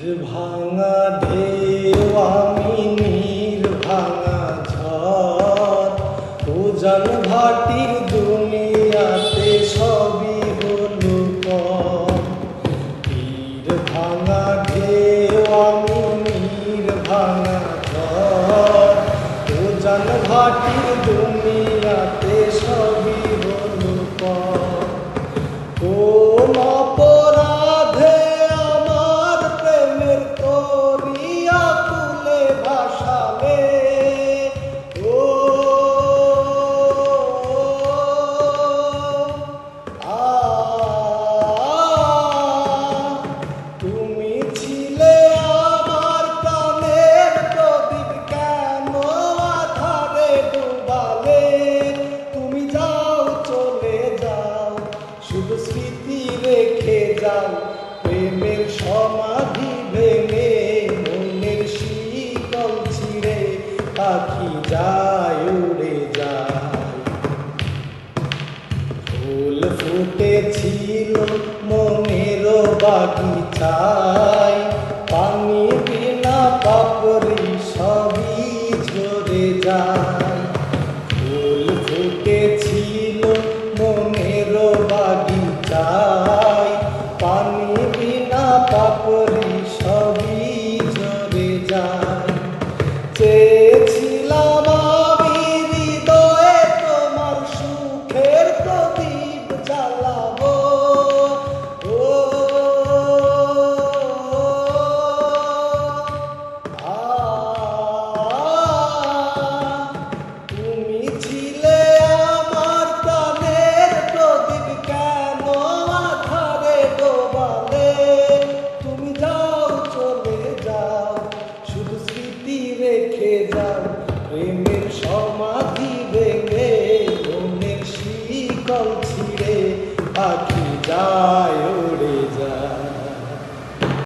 ভাঙা ঢেউ, আমি নীর ভাঙা ঝড়। উজান ভাটির দুনিয়াতে সবই হলো তীর ভাঙা ঢেউ, আমি নীর ভাঙা ঝড়। উজান ভাটির দুনিয়াতে প্রেমের সমাধি মনের পাখি উড়ে যায়। ফুল মনের পানি বিনা পাপড়ি সবই ঝরে যায়। পানি বিনা পাপড়ি রেখে যাও প্রেমের সমাধি ভেঙে মনের শিকল ছিঁড়ে পাখি যায়